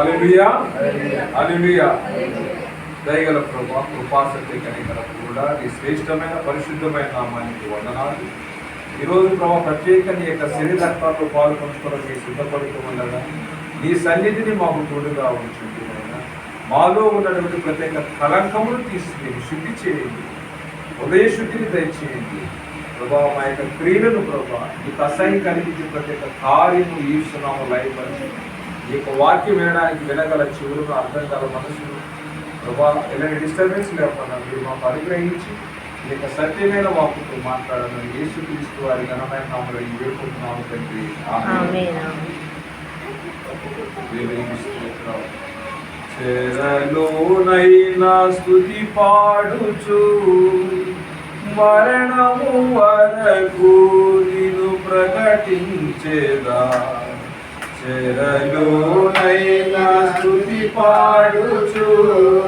అలిమియా అలిమియా దయగల ప్రభా కృపాసక్తి కనికల కూడా నీ శ్రేష్టమైన పరిశుద్ధమైన నామానికి వందనాలు. ఈరోజు ప్రభా ప్రత్యేక నీ యొక్క శరీర రక్తాలు పాలు పంచుకోవడానికి సిద్ధపడుతూ ఉండగా నీ సన్నిధిని మాకు తోడుగా ఉంచండి మాలో ఉన్నటువంటి ప్రత్యేక కలంకములు తీసుకుని శుద్ధి చేయండి. ఉదయ శుద్ధిని దయచేయండి. ప్రభా మా యొక్క క్రియలను ప్రభా నీకు అసహ్యం కలిగించే ప్రత్యేక కార్యము ఈస్తున్నాము పరిచయం ఈ యొక్క వాక్యం వినడానికి వినగల చెవులను అర్థం గల మనసును ప్రభా ఎలాంటి డిస్టర్బెన్స్ లేకుండా మీరు మాకు అనుగ్రహించి ఈ యొక్క సత్యమైన వాకుతో మాట్లాడాలని యేసు క్రీస్తు వారి ఘనమైన నామలో ఈ వేడుకుంటున్నాము తండ్రి. చెరలోనైనా స్తుతి పాడుచు మరణము వరకు నిన్ను ప్రకటించేదా? చెరలోనైనా స్థుతి పాడుచు.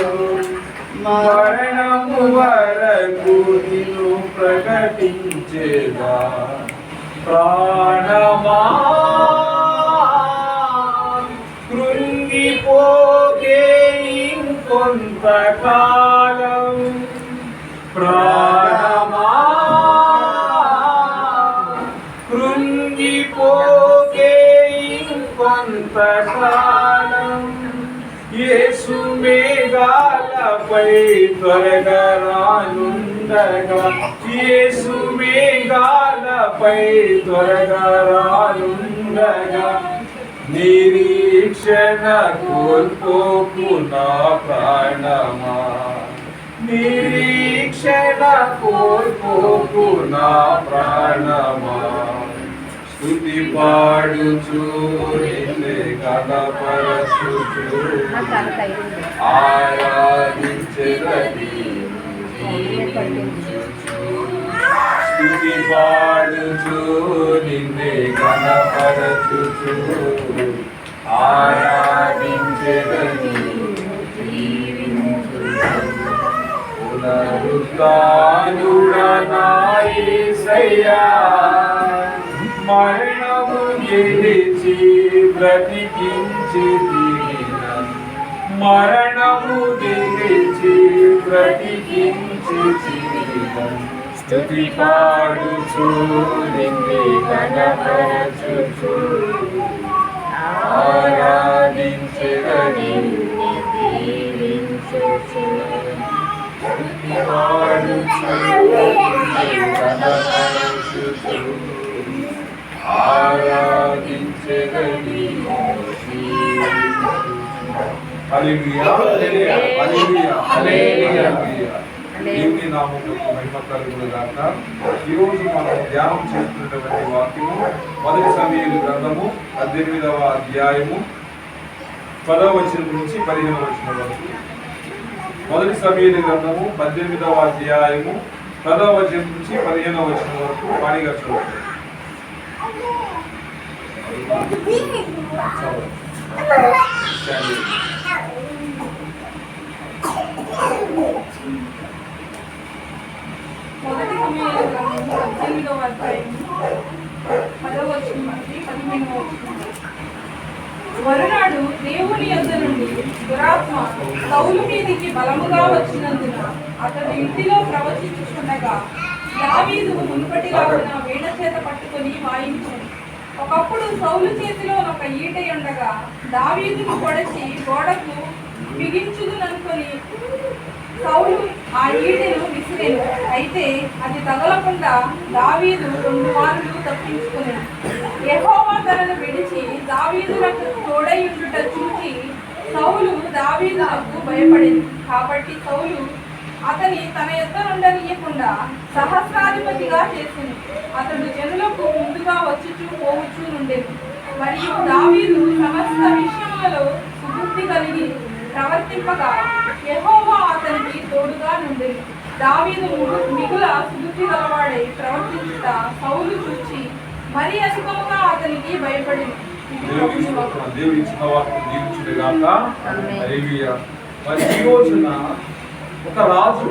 మరణము వరకు నిన్ను ప్రకటించేదా. ప్రాణమా. కృంగిపోకే ఇంకొంతకాలం ప్రాణ పై త్వరగా రానుండగా యేసు మేఘాలపై త్వరగా రానుండగా నిరీక్షణ కోల్పోకు నా ప్రాణమా. నిరీక్షణ కోల్పోకు నా ప్రాణమా. స్థుతి పాడుచూ నిన్నే కనపరచుచు నా తల పాడుచు నిన్నే కనపరచుచు ఆరాధించెదని గెలిచి బ్రతికించి మరణము గెలిచి బ్రతికించి స్థుతి పాడుచు నిన్నే కనపరచుచు ఆరాధించెదని స్తుతి పాడుచు నిన్నే కనపరచుచు దేవుని నామమునకు మహిమ కలుగును గాక ఈ రోజు మనం ధ్యానం చేస్తున్నటువంటి వాక్యము మొదటి సమయాలు గ్రంథము పద్దెనిమిదవ అధ్యాయము పదవ వచనం నుంచి పదిహేను వచనం వరకు. మొదటి సమయాలు గ్రంథము పద్దెనిమిదవ అధ్యాయము పదవ వచనం నుంచి పదిహేనవ వచనం వరకు పాడిగా చూడండి. మొదటి సమయంలో పదవ పదిహేనవ మరునాడు దేవుని యొద్ద నుండి దురాత్మ కౌలు మీదికి బలముగా వచ్చినందున అతడు ఇంటిలో ప్రవచించుచుండగా దావీదు మునుపటిలాగున వీణ చేత పట్టుకొని వాయించాడు ఒకప్పుడు సౌలు చేతిలో ఒక ఈట ఉండగా దావీదును పొడిచి గోడకు బిగించుదుననుకొని సౌలు ఆ ఈటెను విసిరేను అయితే అది తగలకుండా దావీదు రెండు మార్లు తప్పించుకుని యహోవా తనను విడిచి దావీదులకు తోడయుండుట చూచి సౌలు దావీదులకు భయపడింది. కాబట్టి సౌలు అతని తన యొద్ద నుండనీయకుండా సహస్రాధిపతిగా చేసింది. అతడు జనులకు ముందుగా వచ్చుచూ పోవచ్చు నుండేది మరియు దావీదు సమస్త విషయములలో సుబుద్ధి కలిగి ప్రవర్తింపగా యెహోవా అతనికి తోడుగా నుండేది దావీదు మిగుల సుబుద్ధి గలవాడై ప్రవర్తించుట సౌలు చూచి మరి అధికముగా అతనికి భయపడింది. దేవుని ఇచ్చిన వాక్యం దీవించుగాక. మరి ఈ రోజున ఒక రాజు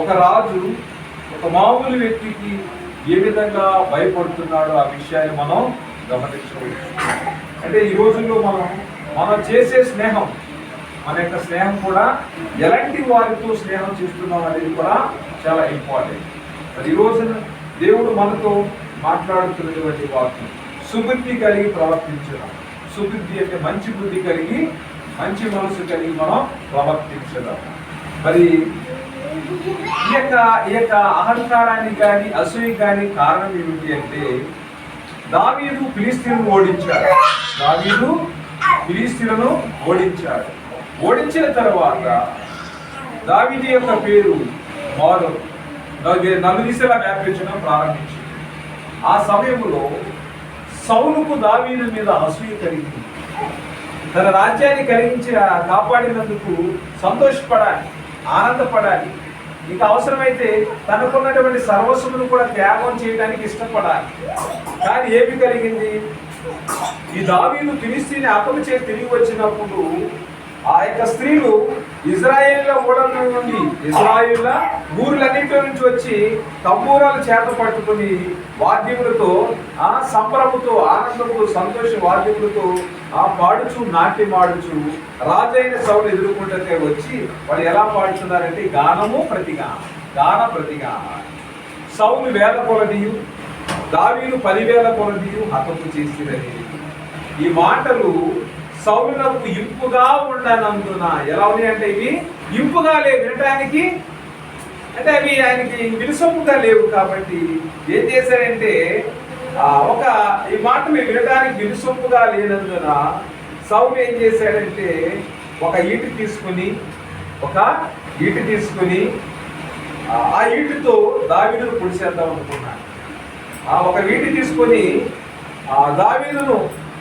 ఒక రాజు ఒక మామూలు వ్యక్తికి ఏ విధంగా భయపడుతున్నాడో ఆ విషయాన్ని మనం గమనించవచ్చు అంటే ఈ రోజుల్లో మనం మనం చేసే స్నేహం మన యొక్క స్నేహం కూడా ఎలాంటి వారితో స్నేహం చేస్తున్నాం అనేది కూడా చాలా ఇంపార్టెంట్. మరి ఈ రోజున దేవుడు మనతో మాట్లాడుతున్నటువంటి వాక్యం సుబుద్ధి కలిగి ప్రవర్తించడం. సుబుద్ధి అంటే మంచి బుద్ధి కలిగి మంచి మనసు కలిగి మనం ప్రవర్తించడం. మరి ఈ యొక్క ఈ యొక్క అహంకారానికి కానీ అసూయకి కానీ కారణం ఏమిటి అంటే దావీదు ఫిలిస్తీన్ను ఓడించాడు. దావీదు ఫిలిస్తీన్ను ఓడించాడు. ఓడించిన తర్వాత దావీది యొక్క పేరు మారు. నలుదిశలా వ్యాపించడం ప్రారంభించింది. ఆ సమయంలో సౌలుకు దావీదు మీద అసూయ కలిగింది. తన రాజ్యాన్ని కలిగించిన కాపాడినందుకు సంతోషపడాలి. ఆనందపడాలి. ఇక అవసరమైతే తనకున్నటువంటి సర్వస్వమును కూడా త్యాగం చేయడానికి ఇష్టపడాలి. కానీ ఏమి కలిగింది? ఈ దావీలు ఫిలిస్తీని అప్పలు చేసి తిరిగి వచ్చినప్పుడు ఆ యొక్క స్త్రీలు ఇజ్రాయేల్ ఓడల నుండి ఇజ్రాయేల్ ఊర్లన్నింటి నుంచి వచ్చి తంబూరాలు చేత పట్టుకుని వాద్యములతో ఆ సంబరముతో ఆనందముతో సంతోష వాద్యములతో ఆ పాడుచు నాట్యం మాడుచు రాజైన సౌలు ఎదుర్కొంటే వచ్చి వాళ్ళు ఎలా పాడుతున్నారంటే గానము ప్రతిగా గాన ప్రతిగా. సౌలు వేల కొలదియు దావీలు పదివేల కొలదియు హతము చేసిరని. ఈ మాటలు సౌలులకు ఇంపుగా ఉండనందున ఎలా ఉన్నాయి అంటే ఇవి ఇంపుగా లేవు వినడానికి అంటే అవి ఆయనకి విలుసొప్పుగా లేవు కాబట్టి ఏం చేశారంటే ఒక ఈ మాటలు వినడానికి విలుసొప్పుగా లేనందున సౌలు ఏం చేశాడంటే ఒక ఈటు తీసుకుని ఒక ఈటు తీసుకుని ఆ, ఆ ఈటుతో దావీదును పొడిచేద్దాం అనుకున్నాడు. ఆ ఒక వీటి తీసుకొని ఆ దావీదును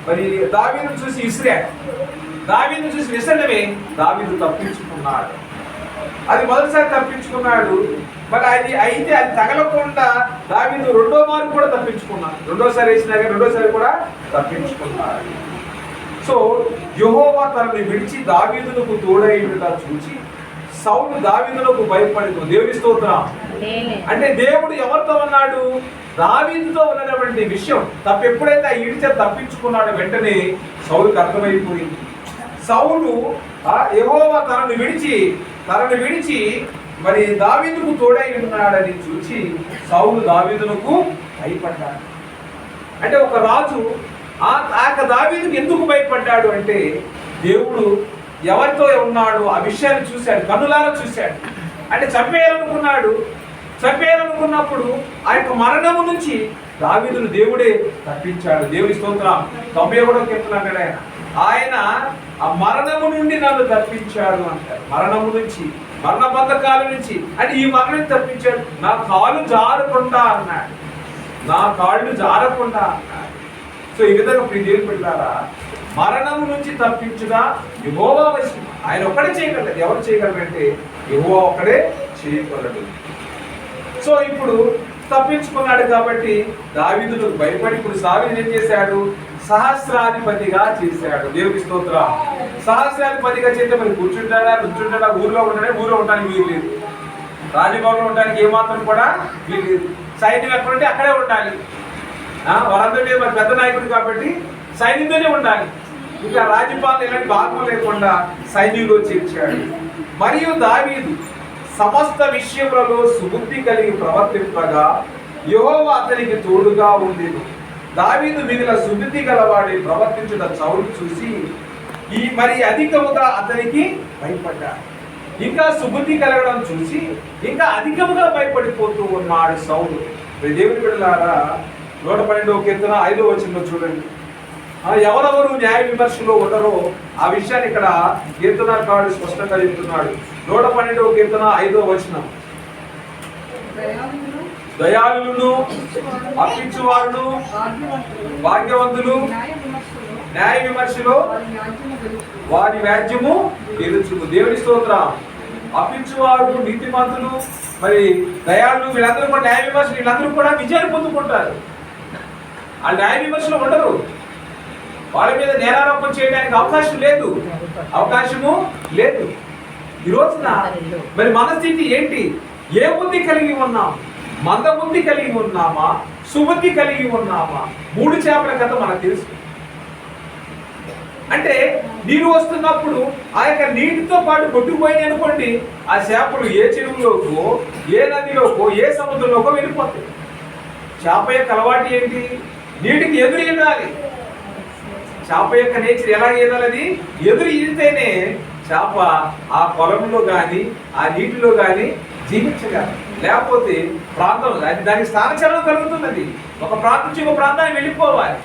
మరి దావీదును చూసి ఇసిరాడు దావీదును చూసి విసరడమే దావీదు తప్పించుకున్నాడు. అది మొదటిసారి తప్పించుకున్నాడు. మరి అది అయితే అది తగలకుండా దావీదు రెండో మారు కూడా తప్పించుకున్నాడు. రెండోసారి వేసినా కానీ రెండోసారి కూడా తప్పించుకున్నాడు. సో యెహోవా తనని విడిచి దావీదునకు తోడైనట చూచి సౌలు దావీదునకు భయపడింది దేవుని స్తోత్రం. అంటే దేవుడు ఎవరితో ఉన్నాడు? దావీదుతో ఉన్నటువంటి విషయం తప్ప ఎప్పుడైతే ఆ ఈడిచ తప్పించుకున్నాడు వెంటనే సౌలుకు అర్థమైపోయింది సౌలు ఏవోవా తనను విడిచి తనను విడిచి మరి దావీదుకు తోడై ఉన్నాడని చూచి సౌలు దావీదునకు భయపడ్డాడు. అంటే ఒక రాజు ఆ ఆ యొక్క దావీదుకు ఎందుకు భయపడ్డాడు అంటే దేవుడు ఎవరితో ఉన్నాడు ఆ విషయాన్ని చూశాడు కన్నులారా చూశాడు. అంటే చంపేయాలనుకున్నాడు చంపేయాలనుకున్నప్పుడు ఆ యొక్క మరణము నుంచి దావీదును దేవుడే తప్పించాడు దేవుని స్తోత్రం. తొంభై కూడా చెప్తున్నాడు ఆయన. ఆయన ఆ మరణము నుండి నన్ను తప్పించాడు అంటారు మరణము నుంచి మరణ బంధకాల నుంచి. అంటే ఈ మరణం తప్పించాడు. నా కాలు జారకుండా అన్నాడు. నా కాళ్ళు జారకుండా అన్నాడు. సో ఈ విధంగా ప్రియ దేవుని పెట్టారా మరణము నుంచి తప్పించుగా యహోవా వశం. ఆయన ఒక్కడే చేయగలడు. ఎవరు చేయగలరంటే యహోవా ఒక్కడే చేయగలడు. సో ఇప్పుడు తప్పించుకున్నాడు కాబట్టి దావీదును భయపడి ఇప్పుడు సావిని ఏం చేశాడు? సహస్రాధిపతిగా చేశాడు. దేవుడి స్తోత్ర. సహస్రాధిపతిగా చేస్తే మరి కూర్చుంటాడా నుంచుంటాడా? ఊర్లో ఉంటాడే ఊర్లో ఉండడానికి వీలు లేదు. రాజభవన్లో ఉండడానికి ఏమాత్రం కూడా వీలు లేదు. సైన్యం ఎక్కడ ఉంటే అక్కడే ఉండాలి. ఆ, మరి పెద్ద నాయకుడు కాబట్టి సైన్యంతోనే ఉండాలి. ఇక రాజ్యపాలన ఇలాంటి భాగం లేకుండా సైన్యంలో చేర్చాడు. మరియు దావీదు సమస్త విషయములలో సుబుద్ధి కలిగి ప్రవర్తింపగా యహోవ అతనికి తోడుగా ఉండేది దావీదు మిగిలిన సుబుద్ధి గలవాడి ప్రవర్తించిన చౌరు చూసి ఈ మరి అధికముగా అతనికి భయపడ్డాడు ఇంకా సుబుద్ధి కలగడం చూసి ఇంకా అధికముగా భయపడిపోతూ ఉన్నాడు సౌలు. దేవుని బిడ్డలారా నూట పన్నెండవ కీర్తన ఐదో వచ్చిందో చూడండి. ఎవరెవరు న్యాయ విమర్శలో ఉండరో ఆ విషయాన్ని ఇక్కడ కీర్తనకారుడు స్పష్టంగా చెప్తున్నాడు. నూట పన్నెండవ కీర్తన ఐదో వచనం. దయాళులను అప్పించువారును భాగ్యవంతులు, న్యాయ విమర్శలు, విమర్శలో వారి వ్యాజ్యము గెలుచును దేవుని స్తోత్రం. అప్పించువారు నీతిమంతులు మరి దయాళులు వీళ్ళందరూ కూడా న్యాయ విమర్శ వీళ్ళందరూ కూడా విజయాన్ని పొందుకుంటారు. ఆ న్యాయ విమర్శలు ఉండరు. వాళ్ళ మీద నేరారోపణ చేయడానికి అవకాశం లేదు. అవకాశము లేదు. ఈ రోజున మరి మన స్థితి ఏంటి? ఏ బుద్ధి కలిగి ఉన్నాం? మంద బుద్ధి కలిగి ఉన్నామా? సుబుద్ధి కలిగి ఉన్నామా? మూడు చేపల కథ మనకు తెలుసు. అంటే నీరు వస్తున్నప్పుడు ఆ యొక్క నీటితో పాటు కొట్టుకుపోయింది అనుకోండి ఆ చేపలు ఏ చెరువులోకో ఏ నదిలోకో ఏ సముద్రంలోకో వెళ్ళిపోతాయి. చేప యొక్క అలవాటు ఏంటి? నీటికి ఎదురు ఈదాలి చేప యొక్క నేచర్ ఎలా ఈదాలది ఎదురు ఈదితేనే చేప ఆ పొలంలో కానీ ఆ నీటిలో కానీ జీవించగలదు లేకపోతే ప్రాంతం అది దానికి స్థానచలనం కలుగుతున్నది. ఒక ప్రాంతం నుంచి ఒక ప్రాంతానికి వెళ్ళిపోవాలి.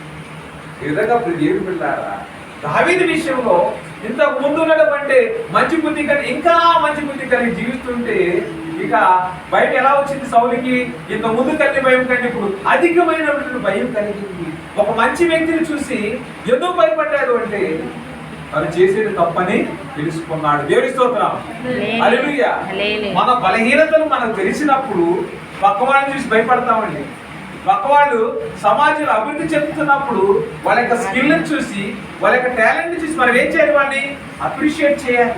ఈ విధంగా ఇప్పుడు దేవుడు పిల్లారా? దావీది విషయంలో ఇంతకు ముందు ఉండడం అంటే మంచి బుద్ధి కలిగి ఇంకా మంచి బుద్ధి కలిగి జీవిస్తుంటే ఇక బయట ఎలా వచ్చింది సౌలికి? ఇంత ముందు కలిగి భయం కంటే ఇప్పుడు అధికమైనటువంటి భయం కలిగింది. ఒక మంచి వ్యక్తిని చూసి ఎందుకు భయపడ్డాడు అంటే తను చేసేది తప్పని తెలుసుకున్నాడు. దేవుని స్తోత్రం. మన బలహీనతలు మనకు తెలిసినప్పుడు పక్కవాడిని చూసి భయపడతామండి. పక్కవాళ్ళు సమాజంలో అభివృద్ధి చెందుతున్నప్పుడు వాళ్ళ యొక్క స్కిల్ చూసి వాళ్ళ యొక్క టాలెంట్ చూసి మనం ఏం చేయాలి వాళ్ళని? అప్రిషియేట్ చేయాలి.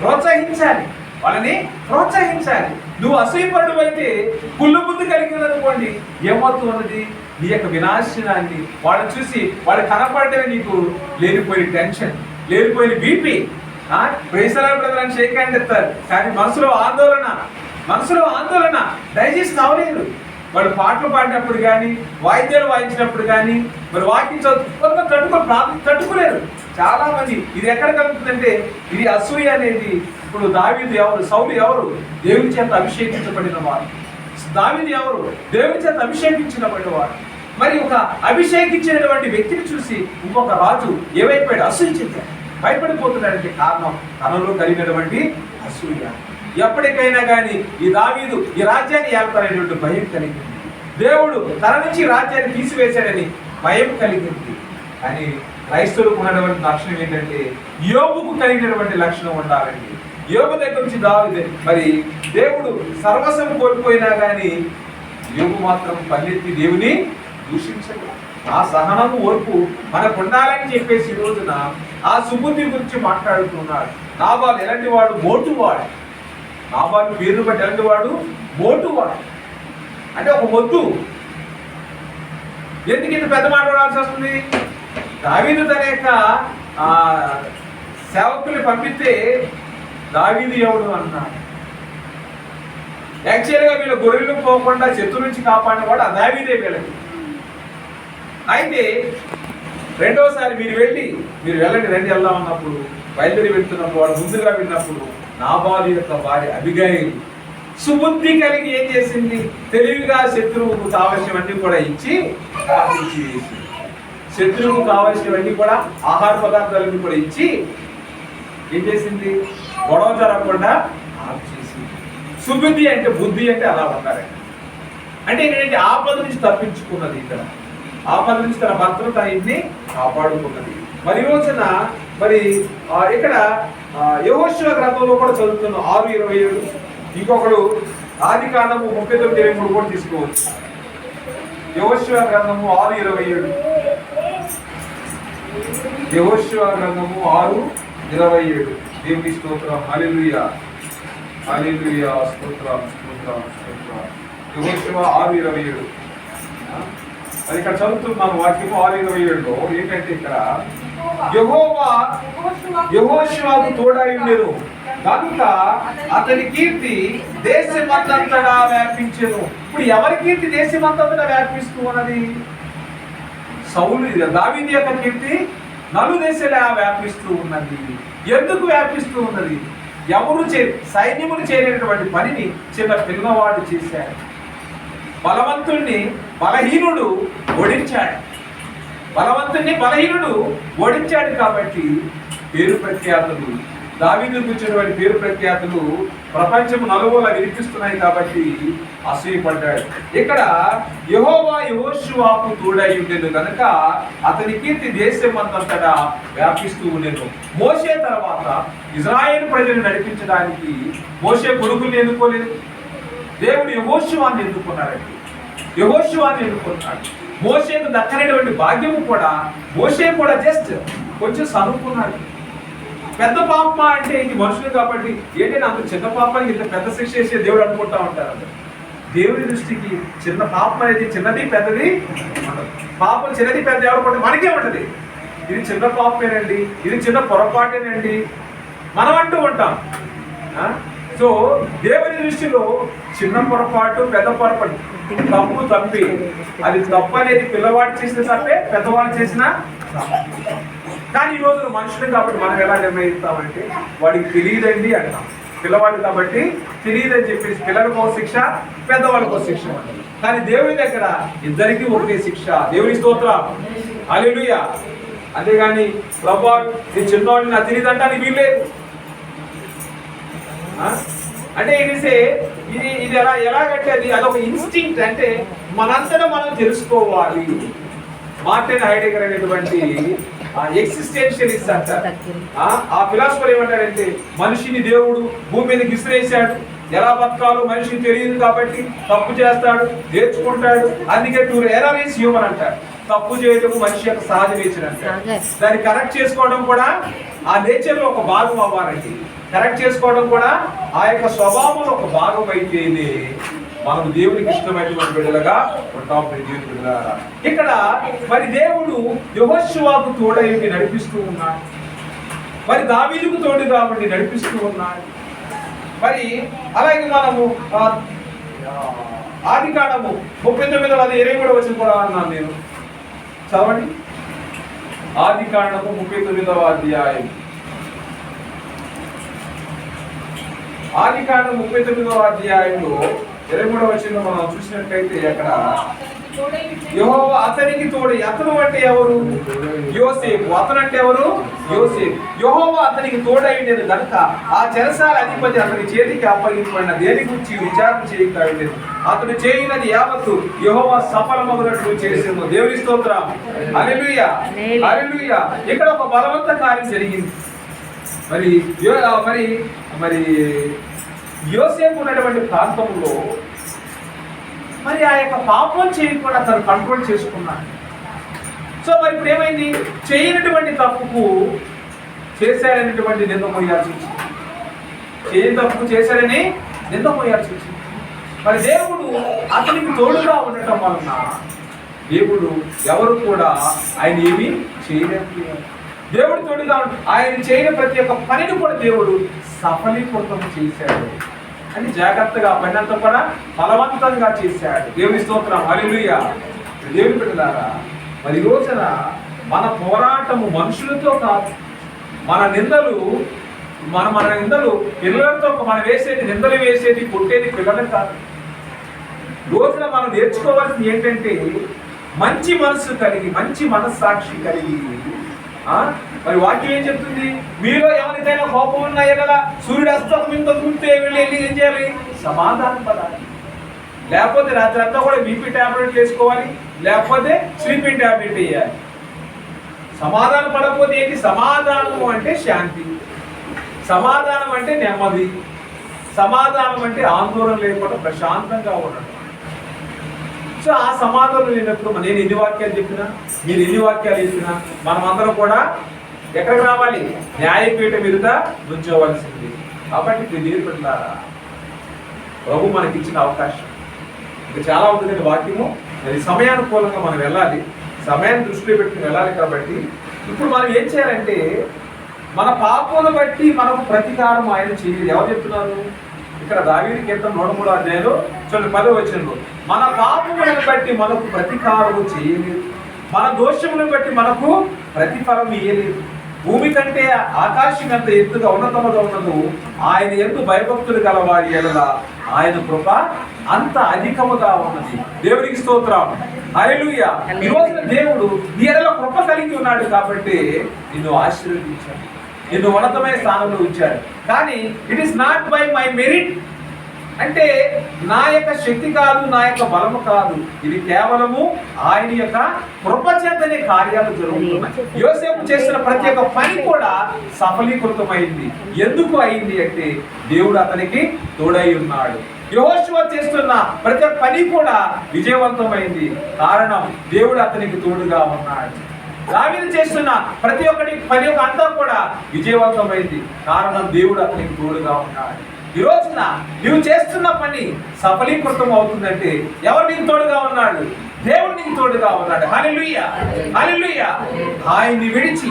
ప్రోత్సహించాలి. వాళ్ళని ప్రోత్సహించాలి. నువ్వు అసూయపడు అయితే కుళ్ళు బుద్ధి కలిగి అనుకోండి ఏమవుతున్నది నీ యొక్క వినాశనాన్ని వాళ్ళని చూసి వాళ్ళు కనపడటమే నీకు లేనిపోయిన టెన్షన్. లేనిపోయిన బీపీ. ప్రేసలా బ్రదర్ అని షేక్ హ్యాండ్ ఇస్తారు. కానీ మనసులో ఆందోళన మనసులో ఆందోళన దయచేసి అవ్వలేదు వాళ్ళు పాటలు పాడినప్పుడు కానీ వాయిద్యాలు వాయించినప్పుడు కానీ మరి వాకింగ్ కొంత తట్టుకో ప్రార్థన తట్టుకోలేరు చాలా మంది ఇది ఎక్కడ కలుగుతుందంటే ఇది అసూయ అనేది ఇప్పుడు దావీదు ఎవరు సౌలు ఎవరు దేవుని చేత అభిషేకించబడిన వారు. దావీదు ఎవరు దేవుని చేత అభిషేకించబడిన వారు. మరి ఒక అభిషేకించినటువంటి వ్యక్తిని చూసి ఇంకొక రాజు ఏమైపోయాడు? అసూయ చెందాడు. భయపడిపోతున్నాడంటే కారణం తనలో కలిగినటువంటి అసూయ. ఎప్పటికైనా కానీ ఈ దావీదు ఈ రాజ్యాన్ని ఏళ్తారనేటువంటి భయం కలిగింది. దేవుడు తన నుంచి రాజ్యాన్ని తీసివేశాడని భయం కలిగింది. కానీ క్రైస్తవులకు ఉన్నటువంటి లక్షణం ఏంటంటే యోగుకు కలిగినటువంటి లక్షణం ఉండాలండి. యోగు దగ్గర నుంచి దావి మరి దేవుడు సర్వస్వం కోల్పోయినా కానీ యోగు మాత్రం పల్లెత్తి దేవుని దూషించడు. ఆ సహనము ఓర్పు మనకు ఉండాలని చెప్పేసి రోజున ఆ సుబుద్ధి గురించి మాట్లాడుతున్నాడు. నాబాలు ఎలాంటి వాడు? మోటువాడు నాబాలు పేరు బట్టి ఎలాంటి వాడు? మోటువాడు అంటే ఒక మొద్దు ఎందుకు ఇంత పెద్ద మాట్లాడాల్సి వస్తుంది? దావీదు తన యొక్క ఆ, సేవకుల్ని పంపిస్తే దావీదు ఎవడు అన్నాడు. యాక్చువల్గా వీళ్ళ గొర్రెలు పోకుండా శత్రు నుంచి కాపాడినవాడు ఆ దావీదే వీళ్ళకి. అయితే రెండోసారి మీరు వెళ్ళి మీరు వెళ్ళండి రండి వెళ్దాం అన్నప్పుడు బయలుదేరి వెళ్తున్నప్పుడు వాడు ముందుగా వెళ్ళినప్పుడు నాబాలు యొక్క భార్య అభిగాయి సుబుద్ధి కలిగి ఏం చేసింది? తెలివిగా శత్రువుకు కావలసినవన్నీ కూడా ఇచ్చి పంపించి వేసింది. శత్రువుకు కావలసినవన్నీ కూడా ఆహార పదార్థాలన్నీ కూడా ఇచ్చి ఏం చేసింది? గొడవ జరగకుండా ఆఫ్ చేసింది. సుబుద్ధి అంటే బుద్ధి అంటే అలా ఉంటారండి అంటే ఏంటంటే ఆపద నుంచి తప్పించుకున్నది ఇక్కడ. ఆపద నుంచి తన భర్తను తన ఇంటిని కాపాడుకున్నది. మరి రోజున మరి ఇక్కడ యహోశివ గ్రంథంలో కూడా చదువుతున్నాం ఆరు ఇరవై ఏడు. ఇంకొకడు ఆది కాండము ముప్పై తొమ్మిది ఇరవై మూడు కూడా తీసుకోవచ్చు. యహోశివ గ్రంథము ఆరు ఇరవై ఏడు. యహోశివ గ్రంథము ఆరు ఇరవై ఏడు. దేవుని స్తోత్రం. హలిలుయ హలిలుయ స్తోత్రం స్తోత్రం స్తోత్రం. యహోశివ ఆరు ఇరవై ఏడు. అది ఇక్కడ చదువుతున్నాను వాక్యము ఆరు ఇరవై ఏడులో ఏంటంటే ఇక్కడ యహోవా యహోశివాకు తోడై ఉండేను. కనుక అతని కీర్తి దేశమంతటా వ్యాపించేను. ఇప్పుడు ఎవరి కీర్తి దేశమంతటా వ్యాపిస్తూ ఉన్నది? సౌలు దావీది యొక్క కీర్తి నలు దేశాలే వ్యాపిస్తూ ఉన్నది. ఎందుకు వ్యాపిస్తూ ఉన్నది? ఎవరు చే సైన్యములు చేయలేనటువంటి పనిని చిన్న పిల్లవాడు చేశారు బలవంతుణ్ణి బలహీనుడు ఓడించాడు. బలవంతుణ్ణి బలహీనుడు ఓడించాడు కాబట్టి పేరు ప్రఖ్యాతులు దావీదు కూర్చున్నటువంటి పేరు ప్రఖ్యాతులు ప్రపంచం నలుగుల వినిపిస్తున్నాయి కాబట్టి అసూయపడ్డాడు. ఇక్కడ యహోవా యహోషువాకు తోడై ఉండేది కనుక అతని కీర్తి దేశం అంతటా వ్యాపిస్తూ ఉండేది మోసే తర్వాత ఇజ్రాయేల్ ప్రజలు నడిపించడానికి మోసే కొడుకుల్ని ఎన్నుకోలేదు. దేవుడు యహోశివాన్ని ఎన్నుకున్నారండి యహోశివాన్ని ఎన్నుకున్నాడు. మోసేకు దక్కనటువంటి భాగ్యము కూడా మోసే కూడా జస్ట్ కొంచెం చదువుకున్నాడు. పెద్ద పాప అంటే ఇది మనుషులు కాబట్టి ఏంటంటే అంత చిన్న పాప ఇంత పెద్ద శిక్ష చేసే దేవుడు అనుకుంటా ఉంటారు. దేవుని దేవుడి దృష్టికి చిన్న పాపం అనేది చిన్నది పెద్దది పాపం చిన్నది పెద్ద ఎవరు మనకే ఉంటుంది ఇది చిన్న పాపమేనండి ఇది చిన్న పొరపాటేనండి. మనం అంటూ ఉంటాం. సో దేవుని దృష్టిలో చిన్న పొరపాటు పెద్ద పొరపాటు తప్పు తప్పి. అది తప్పు అనేది పిల్లవాడు చేసిన తప్పే పెద్దవాడు చేసిన కానీ ఈ రోజున మనుషులు కాబట్టి మనం ఎలా నిర్ణయిస్తామంటే వాడికి తెలియదండి అంటాం. పిల్లవాడు కాబట్టి తెలియదని చెప్పేసి పిల్లలకు ఒక శిక్ష పెద్దవాళ్ళకు ఒక శిక్ష. కానీ దేవుని దగ్గర ఇద్దరికీ ఒకటే శిక్ష. దేవుని స్తోత్రం. అలెలుయ అంతేగాని ప్రభా నీ చిన్నవాడిని నా తెలియదు అంటానికి వీల్లేదు. అంటే ఇది ఇది ఇది ఎలా ఎలాగంటే అది? అదొక ఇన్స్టింక్ట్ అంటే మనంతటా మనం తెలుసుకోవాలి. మార్టిన్ హైడెగర్ అనేటువంటి ఎక్సిస్టెన్షియలిస్ట్ అంటారు ఆ, ఆ ఫిలాసఫర్ ఏమంటాడంటే మనిషిని దేవుడు భూమి మీద విసిరేశాడు. ఎలా బతకాలో మనిషికి తెలియదు కాబట్టి తప్పు చేస్తాడు నేర్చుకుంటాడు. అందుకే టూ ఎరర్ ఈస్ హ్యూమన్ అంటాడు తప్పు చేయడం మనిషి యొక్క సహజ నేచర్ సహజ. దాన్ని కరెక్ట్ చేసుకోవడం కూడా ఆ నేచర్లో ఒక భాగం అవ్వాలండి. కరెక్ట్ చేసుకోవడం కూడా ఆ యొక్క స్వభావంలో ఒక భాగం అయితేనే మనం దేవునికి ఇష్టమైనటువంటి బిడ్డలుగా ఉంటాం దేవుని బిడ్డలారా. ఇక్కడ మరి దేవుడు యహోశివాకు తోడైంది నడిపిస్తూ ఉన్నాడు. మరి దావీదుకు తోడు కాబట్టి నడిపిస్తూ ఉన్నాడు. మరి అలాగే మనము ఆది కాండము ముప్పై తొమ్మిది వందల ఇరవై కూడా వచ్చిన కూడా అన్నాను నేను. చదవండి. ఆది కాండము ముప్పై తొమ్మిదవ అధ్యాయం. ఆది కాండం ముప్పై తొమ్మిదవ అధ్యాయంలో ఇరవై మూడవ వచ్చిన మనం చూసినట్లయితే అక్కడ యెహోవా అతనికి తోడు అతను అంటే ఎవరు? యోసేపు. అతను అంటే ఎవరు? యోసేపు. యెహోవా అతనికి తోడైండేది కనుక ఆ చెరసాల అధిపతి అతని చేతికి అప్పగించబడిన దేని గురించి విచారణ చేయగలిగేది అతడు చేయనది యావత్తు యెహోవా సఫలమగునట్లు చేసింది దేవుని స్తోత్రం. హల్లెలూయా. హల్లెలూయా. ఇక్కడ ఒక బలవంత కార్యం జరిగింది. మరి మరి మరి యోసేపు ఉన్నటువంటి ప్రాంతంలో మరి ఆ యొక్క పాపం చేయకుండా తను కంట్రోల్ చేసుకున్నాడు. సో మరి ఇప్పుడు ఏమైంది? చేయనటువంటి తప్పుకు చేశారనేటువంటి నింద మోయాల్సి వచ్చింది చేయని తప్పుకు చేశారని నింద మోయాల్సి వచ్చింది మరి దేవుడు అతనికి తోడుగా ఉండటం వలన దేవుడు ఎవరు కూడా ఆయన ఏమీ చేయలేకపోయారు. దేవుడు తోడుగా ఆయన చేయని ప్రతి ఒక్క పనిని కూడా దేవుడు సఫలీకృతం చేశాడు. అని జాగ్రత్తగా ఆ కూడా బలవంతంగా చేశాడు. దేవుని స్తోత్రం. హల్లెలూయా. దేవుని పెట్టారా మరి రోజున మన పోరాటము మనుషులతో కాదు. మన నిందలు మన మన నిందలు పిల్లలతో మనం వేసేది నిందలు వేసేది కొట్టేది పిల్లలకు కాదు. రోజున మనం నేర్చుకోవాల్సింది ఏంటంటే మంచి మనసు కలిగి మంచి మనస్సాక్షి కలిగి మరి వాక్యం ఏం చెప్తుంది? మీలో ఎవరికైనా కోపం ఉన్నాయో కదా సూర్యుడు అస్తమింత చూస్తే వెళ్ళి వెళ్ళి ఏం చేయాలి? సమాధానం పడాలి. లేకపోతే రాత్రి అంతా కూడా బీపీ ట్యాబ్లెట్ వేసుకోవాలి. లేకపోతే స్లీపింగ్ టాబ్లెట్ వేయాలి. సమాధానం పడకపోతే ఏంటి? సమాధానం అంటే శాంతి. సమాధానం అంటే నెమ్మది. సమాధానం అంటే ఆందోళన లేకుండా ప్రశాంతంగా ఉండడం. సో ఆ సమాధానం లేనప్పుడు నేను ఎన్ని వాక్యాలు చెప్పినా? మీరు ఎన్ని వాక్యాలు చెప్పినా? మనమందరం కూడా ఎక్కడికి రావాలి న్యాయపీఠం మీద నుంచోవలసింది కాబట్టి ఇప్పుడు పెట్టారా ప్రభు మనకిచ్చిన అవకాశం. ఇంకా చాలా ఉంటుంది వాక్యము. అది సమయానుకూలంగా మనం వెళ్ళాలి. సమయాన్ని దృష్టిలో పెట్టుకుని వెళ్ళాలి కాబట్టి ఇప్పుడు మనం ఏం చేయాలంటే మన పాపను బట్టి మనకు ప్రతీకారం ఆయన చేయలేదు. ఎవరు చెప్తున్నారు? ఇక్కడ దావీడి కీర్తన నూట మూడో అధ్యాయంలో చూడండి పదో వచ్చిన మన పాపములను బట్టి మనకు ప్రతీకారము చేయలేదు. మన దోషములను బట్టి మనకు ప్రతిఫలం ఇయ్యలేదు. భూమి కంటే ఆకాశం ఎంత ఎత్తుగా ఉన్నతముగా ఉన్నదు ఆయన ఎందు భయభక్తులు గలవారి ఎడల ఆయన కృప అంత అధికముగా ఉన్నది. దేవునికి స్తోత్రం. హల్లెలూయా. ఈరోజు దేవుడు నీ ఎడల కృప కలిగి ఉన్నాడు కాబట్టి నిన్ను ఆశీర్వదించాడు. నిన్ను ఉన్నతమైన స్థానంలో ఉంచాడు. కానీ it is not by my merit అంటే నా యొక్క శక్తి కాదు నా యొక్క బలము కాదు. ఇది కేవలము ఆయన యొక్క కృపచేతనే కార్యాలు జరుగుతున్నాయి. యోసేపు చేసిన ప్రతి ఒక్క పని కూడా సఫలీకృతమైంది. ఎందుకు అయింది అంటే దేవుడు అతనికి తోడై ఉన్నాడు. యెహోషువ చేస్తున్న ప్రతి ఒక్క పని కూడా విజయవంతమైంది. కారణం దేవుడు అతనికి తోడుగా ఉన్నాడు. దావీదు చేస్తున్న ప్రతి ఒక్కటి పని ఒక అంతా కూడా విజయవంతమైంది. కారణం దేవుడు అతనికి తోడుగా ఉన్నాడు. రోజున నువ్వు చేస్తున్న పని సఫలీకృతం అవుతుందంటే ఎవరు నీకు తోడుగా ఉన్నాడు? దేవుడు నీకు తోడుగా ఉన్నాడు. హల్లెలూయా. హల్లెలూయా. ఆయన్ని విడిచి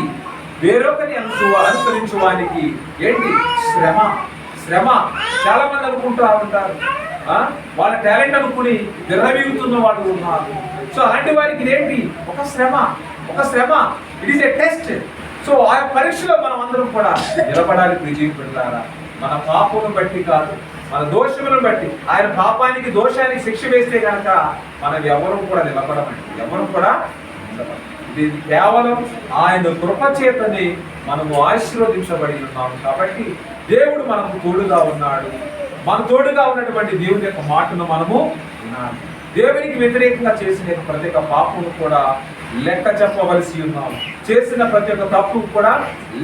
వేరొకరి అనుసు అనుసరించు వానికి ఏంటి? శ్రమ. శ్రమ. చాలా మంది అనుకుంటా ఉంటారు. వాళ్ళ టాలెంట్ అనుకుని విర్రవీగుతున్న వాళ్ళు ఉన్నారు. సో అలాంటి వారికి ఇదేంటి? ఒక శ్రమ. ఒక శ్రమ. It is a test so ఆ పరీక్షలో మనం అందరం కూడా నిలబడాలి విజయం పెడతారా మన పాపమును బట్టి కాదు మన దోషములను బట్టి. ఆయన పాపానికి దోషానికి శిక్ష వేస్తే కనుక మనం ఎవరు కూడా నిలబడమండి. ఎవరు కూడా నిలబడం. ఇది కేవలం ఆయన కృపచేతని మనము ఆశీర్వదించబడి ఉన్నాము కాబట్టి దేవుడు మనకు తోడుగా ఉన్నాడు. మన తోడుగా ఉన్నటువంటి దేవుని యొక్క మాటను మనము వినాలి. దేవునికి వ్యతిరేకంగా చేసిన ప్రతి ఒక్క పాపము కూడా లెక్క చెప్పవలసి ఉన్నాం. చేసిన ప్రతి ఒక్క తప్పు కూడా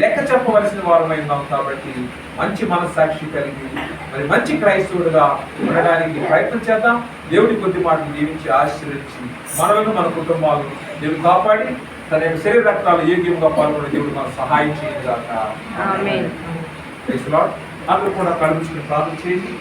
లెక్క చెప్పవలసిన వారమై ఉన్నాం కాబట్టి మంచి మనస్సాక్షి కలిగి మరి మంచి క్రైస్తవుడుగా ఉండడానికి ప్రయత్నం చేద్దాం. దేవుడి కొద్ది మాటలు దీవించి ఆశీర్వదించి మనలను మన కుటుంబాలను దేవుడు కాపాడి తన యొక్క శరీర రక్తాలు యోగ్యంగా పాల్గొనే దేవుడు మనకు సహాయం చేయగాక అందరూ కూడా కలుపుచుకుని ప్రార్థన చేయండి.